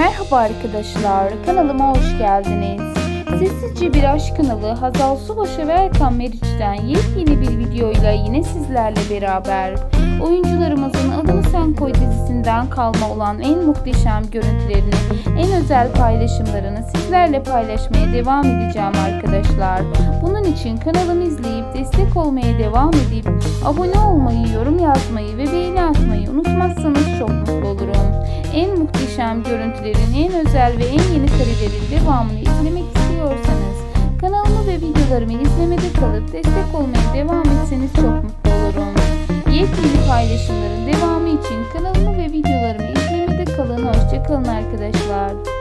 Merhaba arkadaşlar, kanalıma hoş geldiniz. Sessizce Bir Aşk kanalı Hazal Subaşı ve Erkan Meriç'ten yepyeni bir videoyla yine sizlerle beraber. Oyuncularımızın Adını Sen Koy dizisinden kalma olan en muhteşem görüntülerini, en özel paylaşımlarını sizlerle paylaşmaya devam edeceğim arkadaşlar. Bunun için kanalımı izleyip destek olmaya devam edip abone olmayı, yorum yazmayı ve beğeni muhteşem görüntülerin en özel ve en yeni karelerin devamını izlemek istiyorsanız kanalımı ve videolarımı izlemede kalıp destek olmaya devam etseniz çok mutlu olurum. Yepyeni paylaşımların devamı için kanalımı ve videolarımı izlemede kalın. Hoşçakalın arkadaşlar.